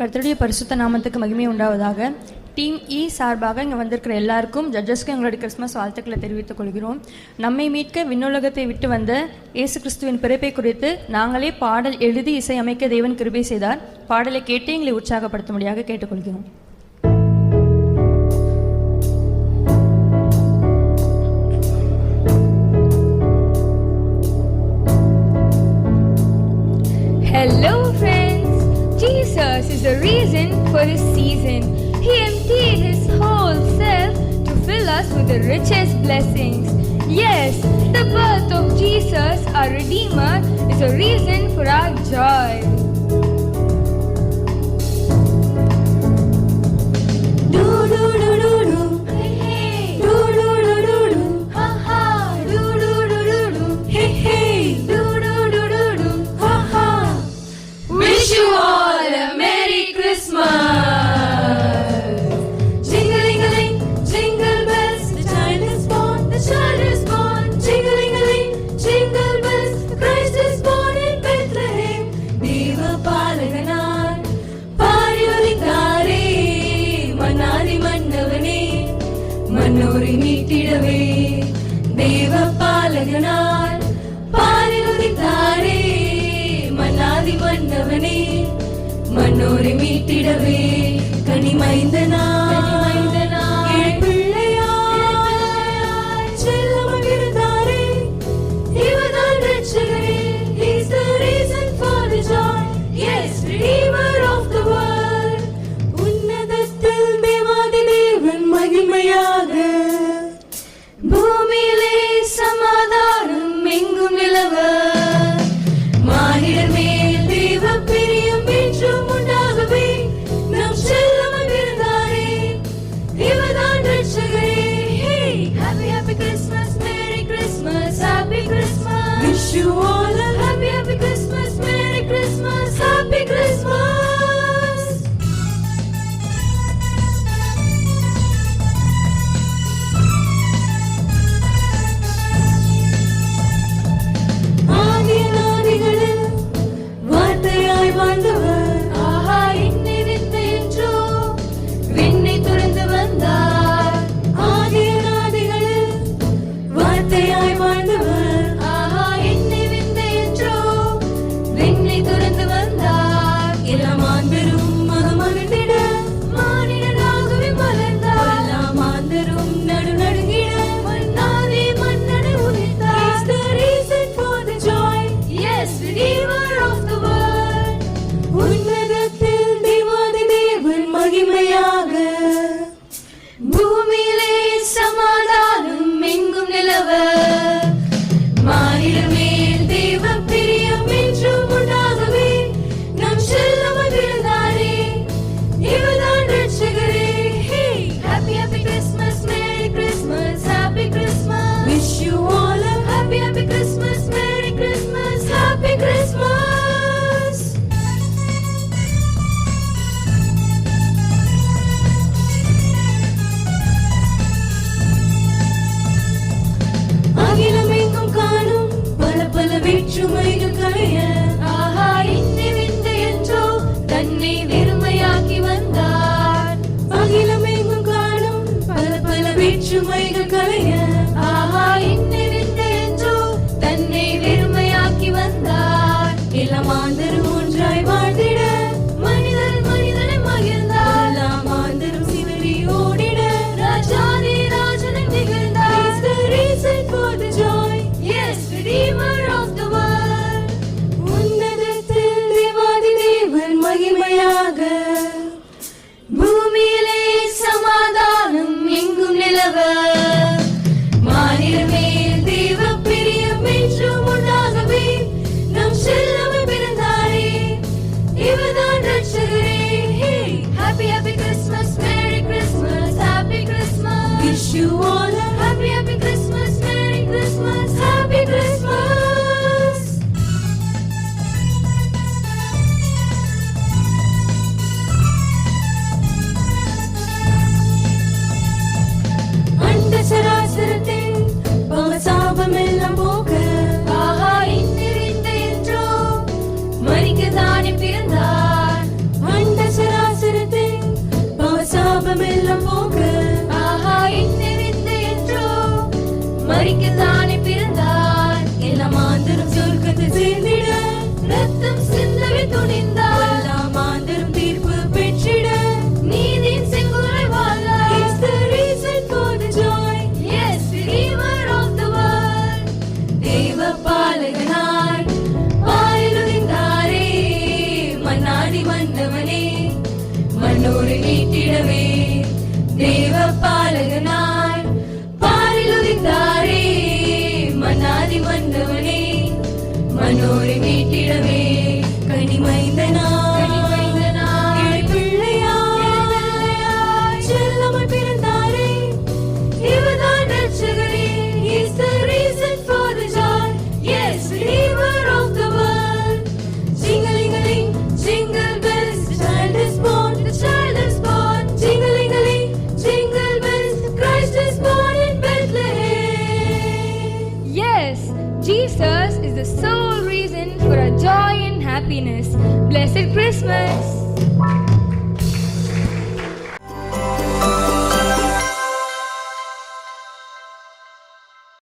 கர்த்தருடைய பரிசுத்த நாமத்துக்கு மகிமை உண்டாவதாக. டீம் இ e சார்பாக இங்கே வந்திருக்கிற எல்லாருக்கும் ஜட்ஜஸ்க்கு எங்களுடைய கிறிஸ்மஸ் வாழ்த்துக்களை தெரிவித்துக் கொள்கிறோம். நம்மை மீட்க விண்ணுலகத்தை விட்டு வந்த இயேசு கிறிஸ்துவின் பிறப்பை குறித்து நாங்களே பாடல் எழுதி இசையமைக்க தேவன் கிருபை செய்தார். பாடலை கேட்டு எங்களை உற்சாகப்படுத்தும்படியாக கேட்டுக்கொள்கிறோம். This season, He emptied His whole self to fill us with the richest blessings. Yes, the birth of Jesus, our Redeemer, is a reason for our joy. நாயகனாய் பாடி வந்தாரே மன்னாதி மன்னவனே மன்னோரை மீட்டிடவே. தேவ பாலகனாய் பாடி உதித்தாரே மன்னாதி மன்னவனே மன்னோரை மீட்டிடவே. கனிமைந்தனாய் together. Yeah. you want. Happiness. Blessed Christmas!